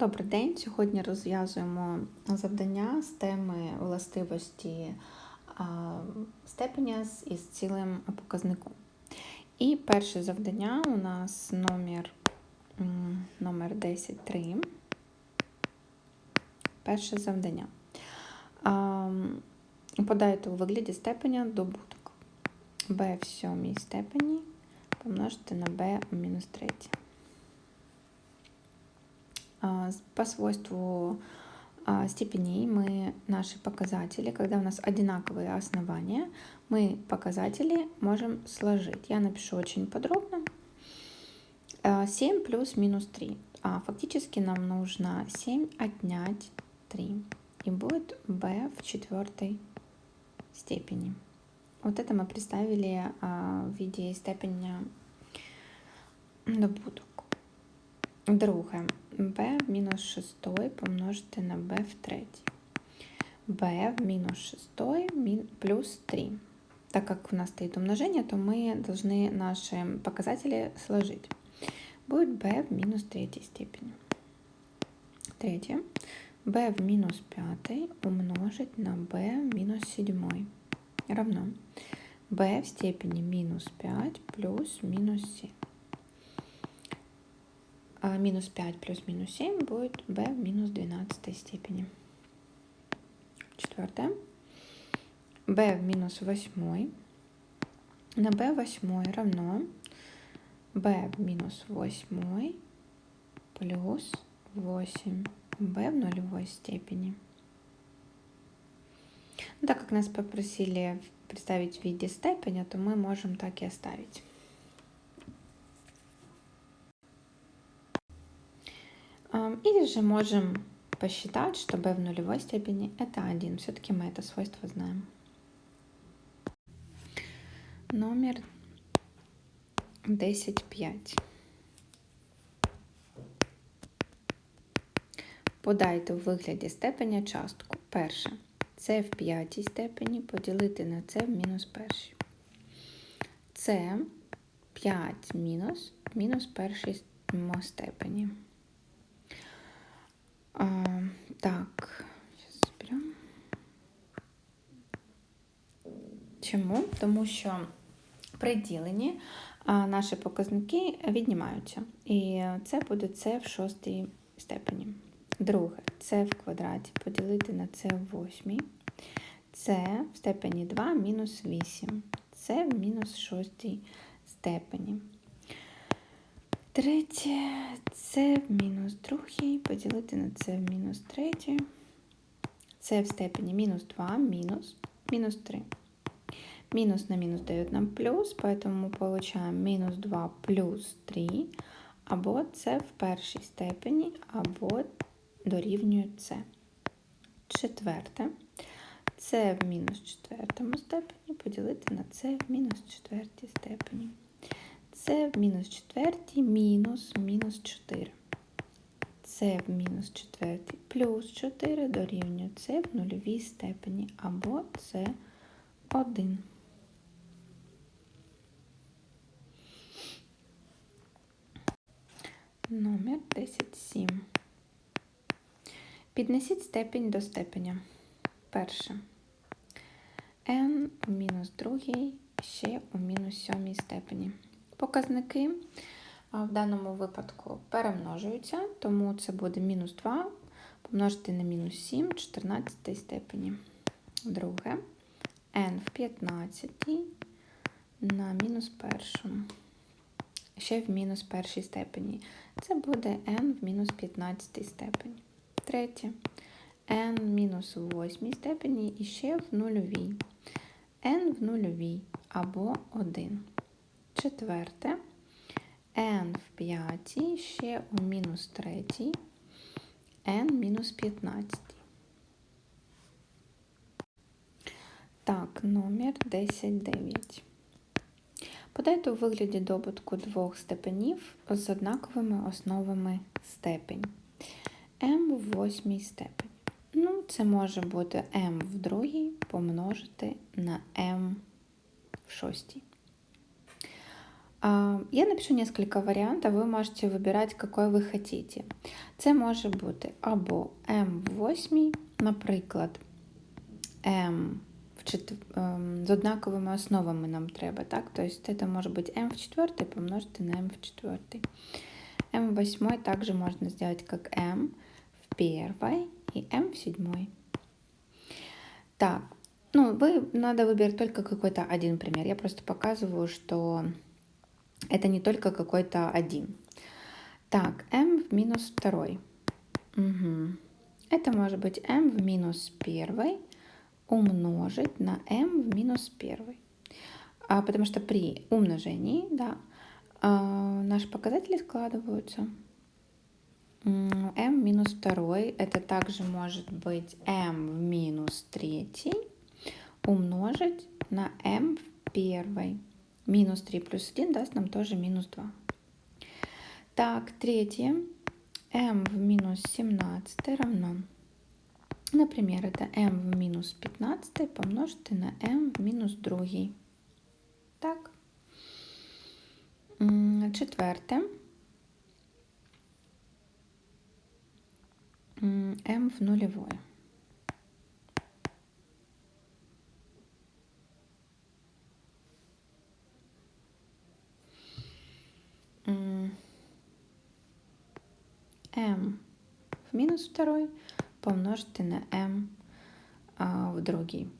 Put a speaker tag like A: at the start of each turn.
A: Добрий день. Сьогодні розв'язуємо завдання з теми властивості степеня із цілим показником. І перше завдання у нас номер, номер 10.3. Перше завдання. Подайте у вигляді степеня добуток. b в сьомій степені помножити на b у мінус третій. А, По свойству а, степеней мы наши показатели, когда у нас одинаковые основания, мы показатели можем сложить. Я напишу очень подробно. А, 7 плюс минус 3. А фактически нам нужно 7 отнять 3. И будет b в четвертой степени. Вот это мы представили а, в виде степени добуток. Друге. b в мінус 6 помножити на b в третій. b в минус 6 мин- плюс 3. Так как у нас стоит умножение, то мы должны наши показатели сложить. Будет b в минус третьей степени. Третье. b в минус 5 умножить на b в минус 7 равно b в степени минус 5 плюс минус 7. А минус 5 плюс минус 7 будет b в минус 12 степени. Четвертое. b в минус 8 на b 8 равно b в минус 8 плюс 8 b в нулевой степени. Ну, так как нас попросили представить в виде степеня, то мы можем так и оставить. Или же можем посчитать, что b в нулевой степени это 1. Все-таки мы это свойство знаем. Номер 10.5. Подайте у вигляді степеня частку. Перше. Це в п'ятій степені поділити на це в мінус першій. Це 5 мінус мінус першій степені. А, так, зараз зберемо. Чому? Тому що при діленні наші показники віднімаються. І це буде це в шостій степені. Друге, це в квадраті поділити на це в восьмій. Це в степені 2 мінус 8. Це в мінус шостій степені. Третє, це в мінус другий, поділити на це в мінус третє. Це в степені мінус 2, мінус, мінус 3. Минус на минус дает нам плюс, поэтому мы получаем мінус 2 плюс 3, або це в першій степені, або дорівнює це. Четверте. Це в мінус четвертому степені, поділити на це в мінус четвертій степені. Це в мінус четвертій мінус мінус 4. Це в мінус четвертій плюс 4 дорівнює це в нульовій степені, або це 1. Номер 10.7. Піднесіть степінь до степеня. Перше. n у мінус другій ще у мінус сьомій степені. Показники в даному випадку перемножуються, тому це буде мінус 2 помножити на мінус 7 в 14 степені. Друге. n в 15 на мінус першому. Ще в мінус першій степені. Це буде n в мінус 15 степені. Третє. n в мінус 8 степені і ще в нульовій. n в нульовій або 1. Четверте. n в п'ятій ще у мінус третій. n мінус 15. Так, номер 10.9. Подайте у вигляді добутку двох степенів з однаковими основами степень. m в восьмій степені. Ну, це може бути m в другій помножити на m в шостій. А, Я напишу несколько варіантів, ви можете вибирати, який ви хочете. Це може бути або М в восьмій, наприклад, М в чет... ем, з однаковими основами нам треба, так? Тобто це може бути М в четвертій помножити на М в четвертій. М в восьмой также можно сделать как М в первой и М в седьмой. Так, ну, вы надо выбирать только какой-то один пример. Я просто показываю, что это не только какой-то один. Так, m в минус второй. Угу. Это может быть m в минус первой умножить на m в минус первой. А, потому что при умножении, да, а, наши показатели складываются. m минус второй, это также может быть m в минус третий умножить на m в первой. Минус 3 плюс 1 даст нам тоже минус 2. Так, третье. m в минус 17 равно, например, это m в минус 15 помножить на m в минус 2. Так. Четверте. m в нулевой. M в минус второй помножить на m в другий.